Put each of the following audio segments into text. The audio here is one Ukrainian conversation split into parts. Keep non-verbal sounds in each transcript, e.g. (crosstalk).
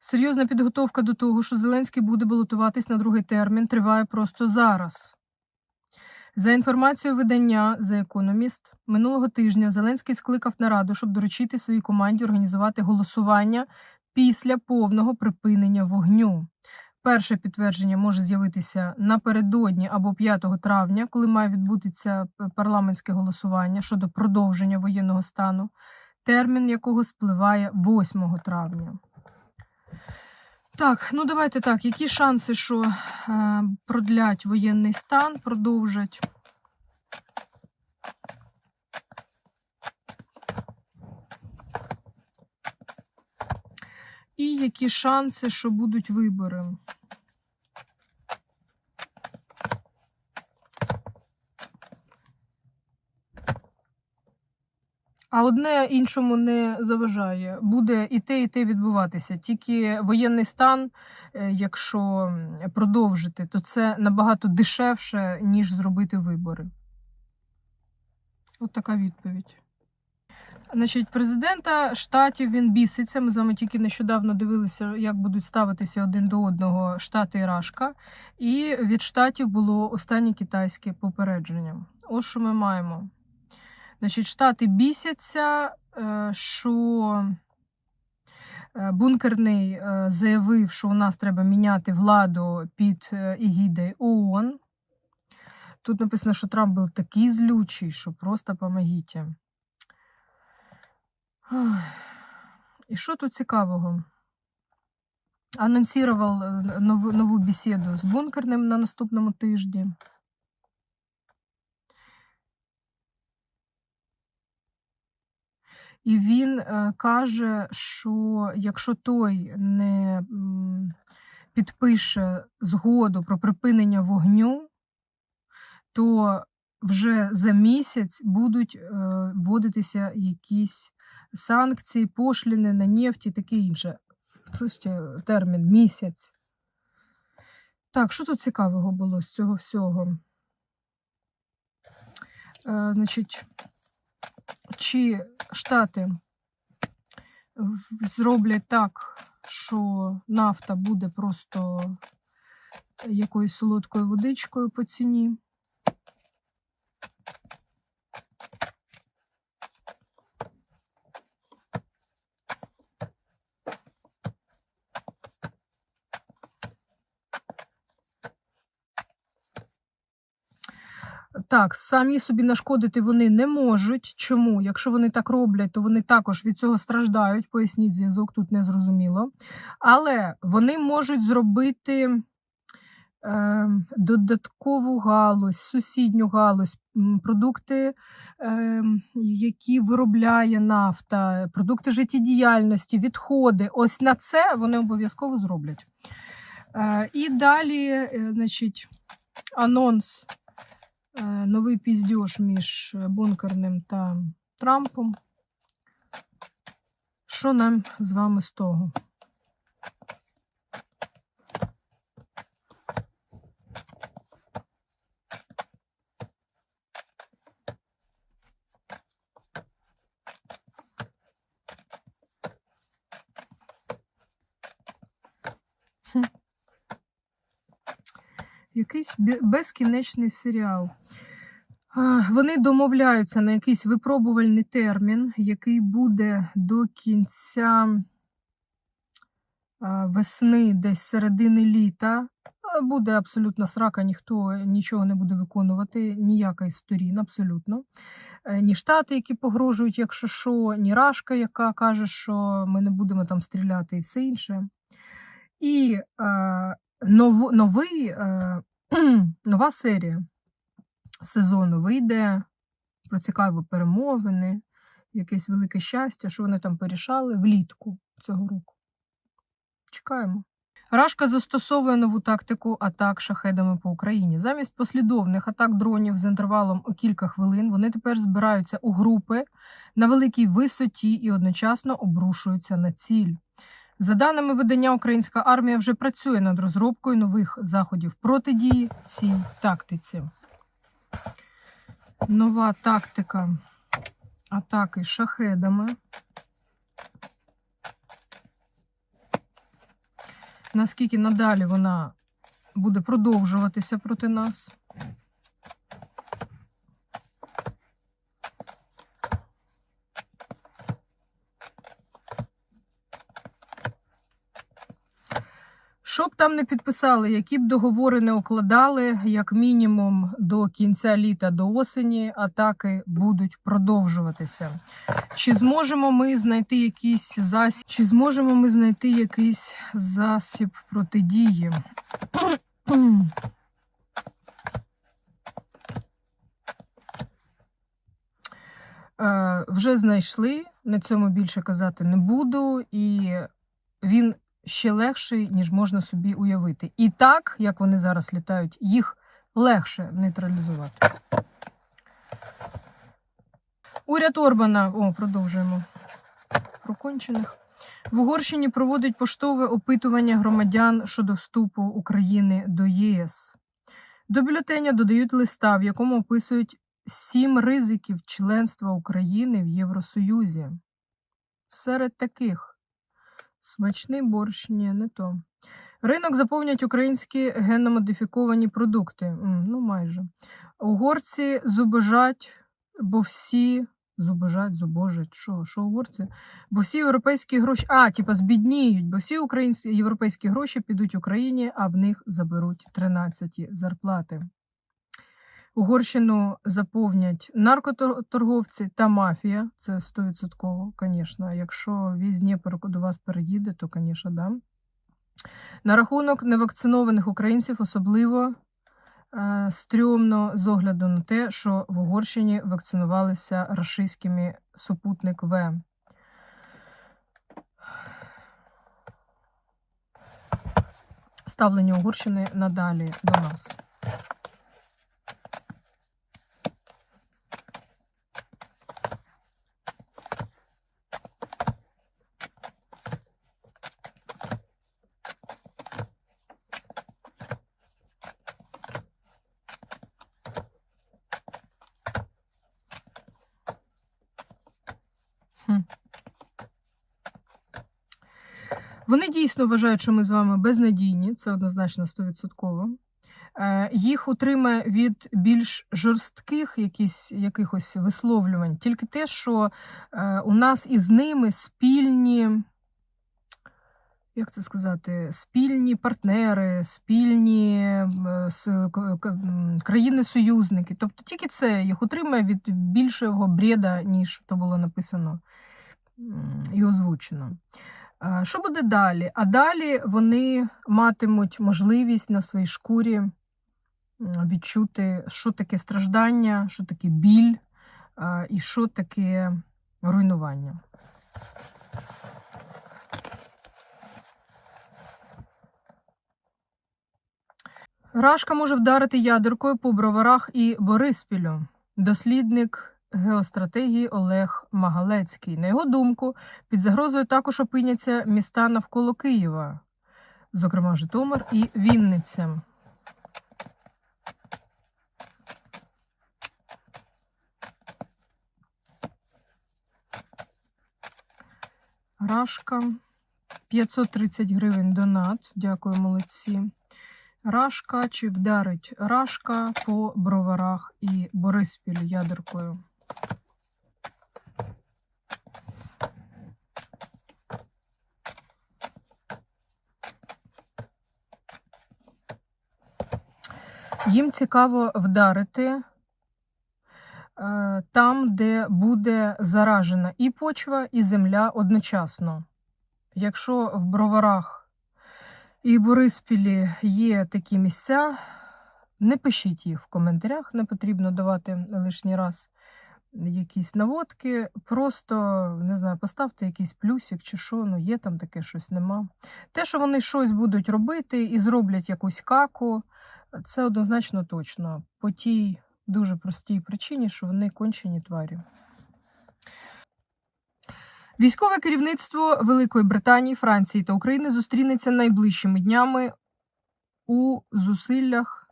Серйозна підготовка до того, що Зеленський буде балотуватись на другий термін, триває просто зараз. За інформацією видання The Economist, минулого тижня Зеленський скликав нараду, щоб доручити своїй команді організувати голосування після повного припинення вогню. Перше підтвердження може з'явитися напередодні або 5 травня, коли має відбутися парламентське голосування щодо продовження воєнного стану, термін якого спливає 8 травня. Так, ну давайте так. Які шанси, що е, продлять воєнний стан, продовжать? І які шанси, що будуть вибори? А одне іншому не заважає. Буде і те, і те відбуватися. Тільки воєнний стан, е, якщо продовжити, то це набагато дешевше, ніж зробити вибори. От така відповідь. Значить, президента штатів він біситься. Ми з вами тільки нещодавно дивилися, як будуть ставитися один до одного штати і Рашка. І від штатів було останнє китайське попередження. Ось що ми маємо. Значить, штати бісяться, е, що е, бункерний е, заявив, що у нас треба міняти владу під егідою ООН. Тут написано, що Трамп був такий злючий, що просто помогіть. І що тут цікавого? Анонсував нову бесіду з бункерним на наступному тижні. І він е, каже, що якщо той не підпише згоду про припинення вогню, то вже за місяць будуть е, вводитися якісь санкції, пошліни на нефть і таке інше. Слышите, термін місяць. Так, що тут цікавого було з цього всього? Е, значить, чи Штати зроблять так, що нафта буде просто якоюсь солодкою водичкою по ціні? Так, самі собі нашкодити вони не можуть. Чому? Якщо вони так роблять, то вони також від цього страждають. Поясніть зв'язок, тут не зрозуміло. Але вони можуть зробити е, додаткову галузь, сусідню галузь, продукти, е, які виробляє нафта, продукти життєдіяльності, відходи. Ось на це вони обов'язково зроблять. Е, і далі, е, значить, анонс новий піздьош між е, бункерним та Трампом. Що нам з вами з того? Якийсь безкінечний серіал. Вони домовляються на якийсь випробувальний термін, який буде до кінця весни, десь середини літа. Буде абсолютно срака, ніхто нічого не буде виконувати, ніяка із сторін, абсолютно. Е, Ні штати, які погрожують, якщо що, ні Рашка, яка каже, що ми не будемо там стріляти, і все інше. І е, нов, новий, е, (clears throat) нова серія сезону вийде про цікаві перемовини, якесь велике щастя, що вони там порішали влітку цього року. Чекаємо. Рашка застосовує нову тактику атак шахедами по Україні. Замість послідовних атак дронів з інтервалом у кілька хвилин вони тепер збираються у групи на великій висоті і одночасно обрушуються на ціль. За даними видання, українська армія вже працює над розробкою нових заходів протидії цій тактиці. Нова тактика атаки шахедами. наскільки надалі вона буде продовжуватися проти нас. Там не підписали, які б договори не укладали, як мінімум до кінця літа, до осені, атаки будуть продовжуватися. Чи зможемо ми знайти якийсь засіб, чи зможемо ми знайти якийсь засіб протидії? Е, Вже знайшли, на цьому більше казати не буду, і він ще легший, ніж можна собі уявити. І так, як вони зараз літають, їх легше нейтралізувати. Уряд Орбана, о, продовжуємо. Про кончених. В Угорщині проводить поштове опитування громадян щодо вступу України до ЄС. До бюлетеня додають листа, в якому описують сім ризиків членства України в Євросоюзі. Серед таких смачний борщ, ні, не то. Ринок заповнять українські генномодифіковані продукти. Ну, майже. Угорці зубожать, бо всі. Зубожать, зубожать, що, що угорці? Бо всі європейські гроші. А, типа збідніють, бо всі українські європейські гроші підуть Україні, а в них заберуть 13 зарплати. Угорщину заповнять наркоторговці та мафія. Це 100%, звісно. Якщо віз Дніпр до вас переїде, то, звісно, да. На рахунок невакцинованих українців особливо е, стрьомно з огляду на те, що в Угорщині вакцинувалися рашистськими супутник В. Ставлення Угорщини надалі до нас. Вони дійсно вважають, що ми з вами безнадійні, це однозначно 100%. Е, Їх утримає від більш жорстких якісь, якихось висловлювань. Тільки те, що е, у нас із ними спільні, як це сказати, спільні партнери, спільні е, країни-союзники. Тобто тільки це їх утримує від більшого бреда, ніж то було написано і озвучено. Що буде далі? А далі вони матимуть можливість на своїй шкурі відчути, що таке страждання, що таке біль і що таке руйнування. Рашка може вдарити ядеркою по броварах і Бориспілю. Дослідник геостратегії Олег Магалецький. На його думку, під загрозою також опиняться міста навколо Києва, зокрема Житомир і Вінниця. Рашка 530 гривень донат. Дякую, молодці. Рашка чи вдарить Рашка по броварах і Бориспілю ядеркою. Їм цікаво вдарити е, там, де буде заражена і почва, і земля одночасно. Якщо в броварах і Бориспілі є такі місця, не пишіть їх в коментарях, не потрібно давати лишній раз якісь наводки. Просто не знаю, поставте якийсь плюсик чи що, ну є там таке щось нема. Те, що вони щось будуть робити і зроблять якусь каку, це однозначно точно. По тій дуже простій причині, що вони кончені тварі. Військове керівництво Великої Британії, Франції та України зустрінеться найближчими днями у зусиллях.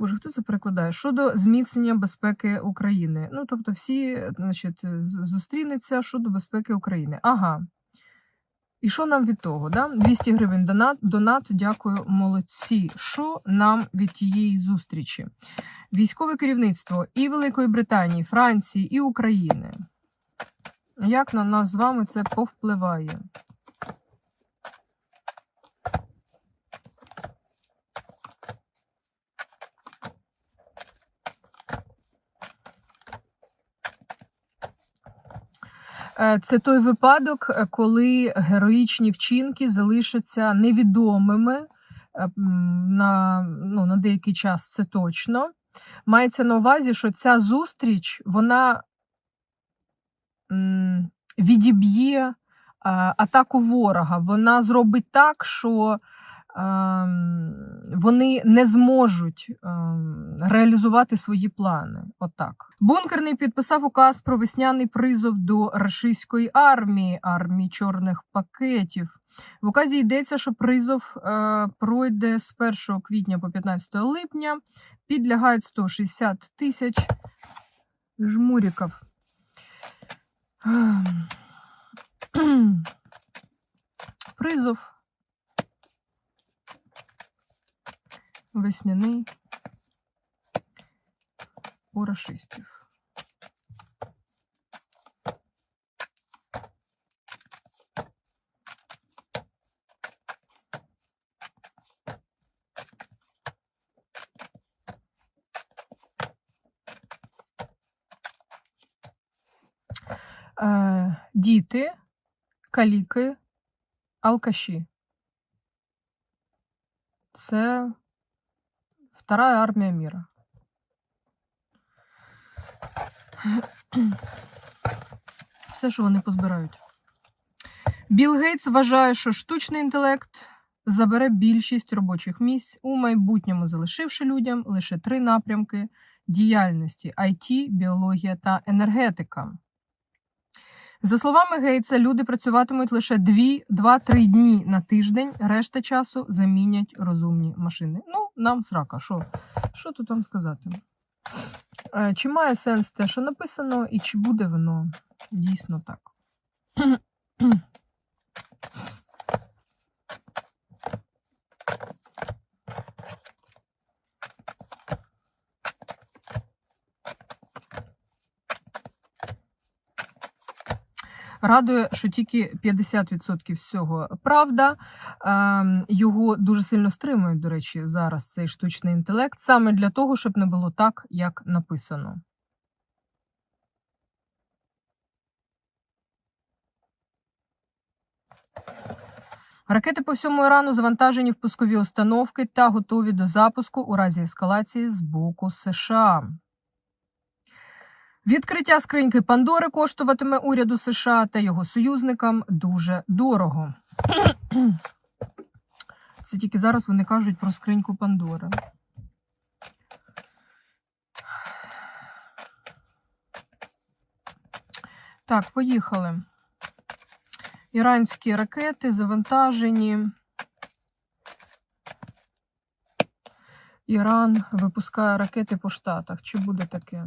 Боже, хто це перекладає? Щодо зміцнення безпеки України. Ну, тобто, всі, значить, зустрінеться щодо безпеки України. Ага. І що нам від того? Да? 200 гривень донат, донат, дякую, молодці. Що нам від тієї зустрічі? Військове керівництво і Великої Британії, Франції, і України. Як на нас з вами це повпливає? Це той випадок, е, коли героїчні вчинки залишаться невідомими е, на, ну, на деякий час, це точно. Мається на увазі, що ця зустріч вона відіб'є е, атаку ворога. Вона зробить так, що вони не зможуть ем, реалізувати свої плани. Отак. Бункерний підписав указ про весняний призов до рашистської армії, армії чорних пакетів. В указі йдеться, що призов е, пройде з 1 квітня по 15 липня. Підлягають 160 тисяч жмуриків. Ем. (clears throat) Призов. Весняний у рашистів. Е, діти, каліки, алкаші. Це Вторая армія міра. (clears throat) Все, що вони позбирають. Білл Гейтс вважає, що штучний інтелект забере більшість робочих місць у майбутньому, залишивши людям лише три напрямки діяльності: IT, біологія та енергетика. За словами Гейтса, люди працюватимуть лише 2-3 дні на тиждень, решта часу замінять розумні машини. Ну, нам срака, що, що тут вам сказати? Е, Чи має сенс те, що написано, і чи буде воно дійсно так? Радує, що тільки 50% всього правда. Ем, Його дуже сильно стримують, до речі, зараз цей штучний інтелект, саме для того, щоб не було так, як написано. Ракети по всьому Ірану завантажені в пускові установки та готові до запуску у разі ескалації з боку США. Відкриття скриньки Пандори коштуватиме уряду США та його союзникам дуже дорого. (clears throat) Це тільки зараз вони кажуть про скриньку Пандори. Так, поїхали. Іранські ракети завантажені. Іран випускає ракети по штатах. Чи буде таке?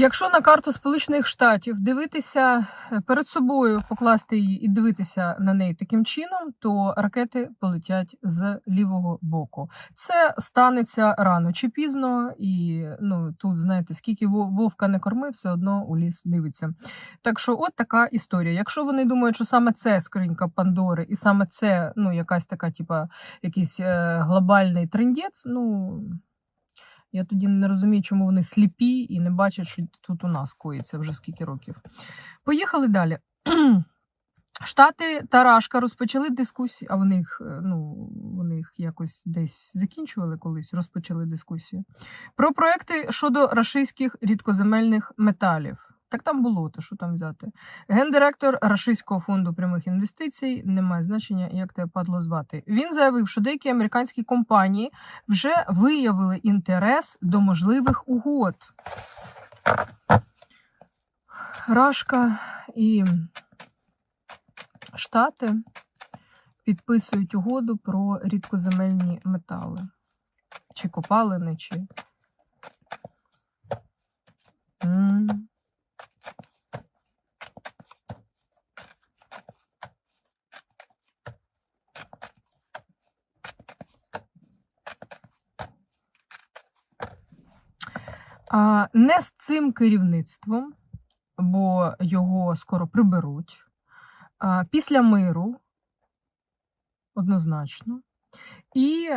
Якщо на карту Сполучених Штатів дивитися е, перед собою, покласти її і дивитися на неї таким чином, то ракети полетять з лівого боку. Це станеться рано чи пізно, і ну тут знаєте, скільки вовка не кормив, все одно у ліс дивиться. Так що, от така історія. Якщо вони думають, що саме це скринька Пандори, і саме це ну якась така, типа, якийсь е, глобальний трендець, ну. Я тоді не розумію, чому вони сліпі і не бачать, що тут у нас коїться вже скільки років. Поїхали далі. (clears throat) Штати та Рашка розпочали дискусії, а вони їх, е, ну, вони їх якось десь закінчували колись, розпочали дискусію. Про проекти щодо рашистських рідкоземельних металів. Так там було, то що там взяти. Гендиректор Рашистського фонду прямих інвестицій, немає значення, як тебе падло звати. Він заявив, що деякі американські компанії вже виявили інтерес до можливих угод. Рашка і Штати підписують угоду про рідкоземельні метали. Чи копалини, чи. М. А, не з цим керівництвом, бо його скоро приберуть. Після миру, однозначно. І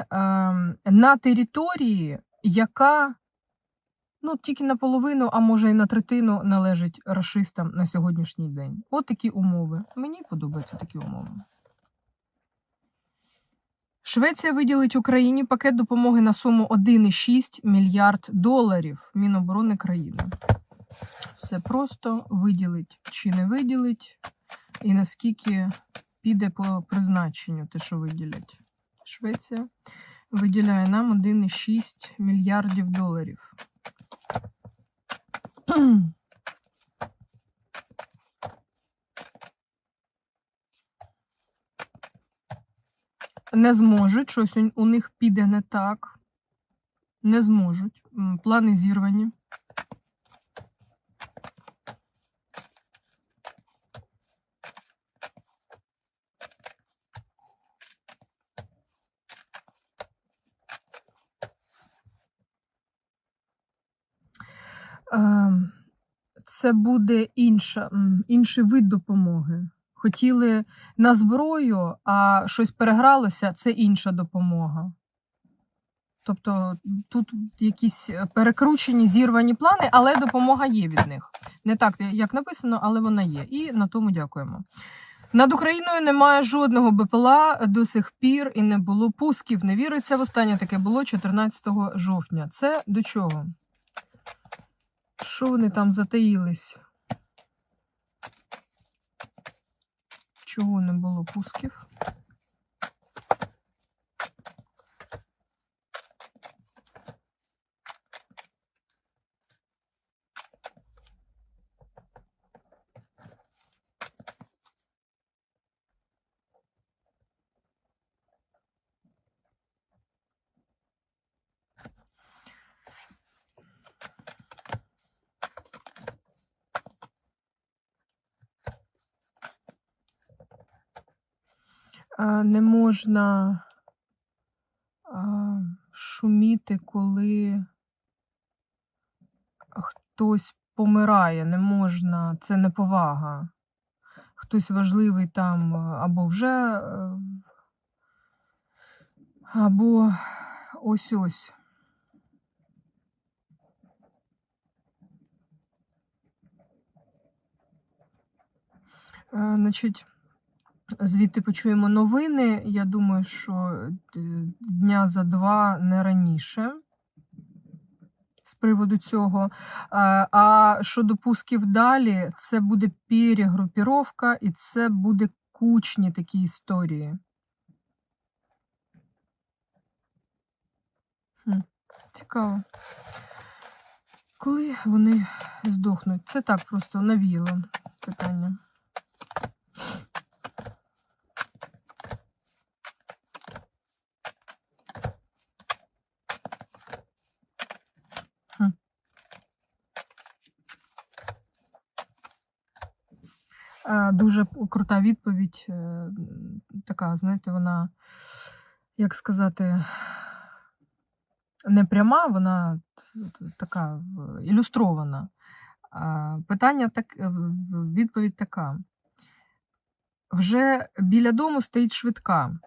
на території, яка ну, тільки наполовину, а може і на третину належить рашистам на сьогоднішній день. От такі умови. Мені подобаються такі умови. Швеція виділить Україні пакет допомоги на суму 1,6 мільярд доларів Міноборони країни. Все просто виділить чи не виділить, і наскільки піде по призначенню те, що виділять. Швеція виділяє нам 1,6 мільярдів доларів. Не зможуть, щось у- них піде не так. Не зможуть. Плани зірвані. Ем, Це буде інша, інший вид допомоги. Хотіли на зброю, а щось перегралося, це інша допомога. Тобто тут якісь перекручені, зірвані плани, але допомога є від них. Не так, як написано, але вона є. І на тому дякуємо. Над Україною немає жодного БПЛА до сих пір і не було пусків. Не віриться. Востаннє таке було 14 жовтня. Це до чого? Що вони там затаїлись? Чого не було пусків? А, не можна шуміти, коли хтось помирає. Не можна, це неповага. Хтось важливий там або вже, або ось ось. Е, Значить, Звідти почуємо новини. Я думаю, що е, дня за два не раніше з приводу цього. А, А щодо пусків далі, це буде перегрупіровка і це буде кучні такі історії. Цікаво. Коли вони здохнуть? Це так просто навіло питання. Е, Дуже крута відповідь. е, Така, знаєте, вона, як сказати, не пряма, вона така ілюстрована. Питання так, відповідь така. Вже біля дому стоїть швидка.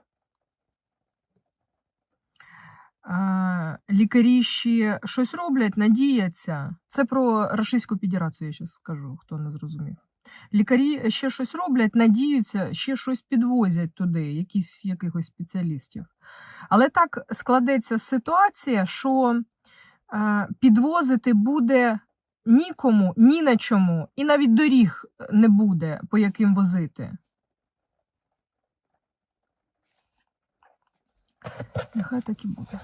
Лікарі ще щось роблять, надіяться. Це про Російську Федерацію, я зараз скажу, хто не зрозумів. Лікарі ще щось роблять, надіються, ще щось підвозять туди, якісь, якихось спеціалістів. Але так складеться ситуація, що е, підвозити буде нікому, ні на чому, і навіть доріг не буде, по яким возити. Нехай так і буде.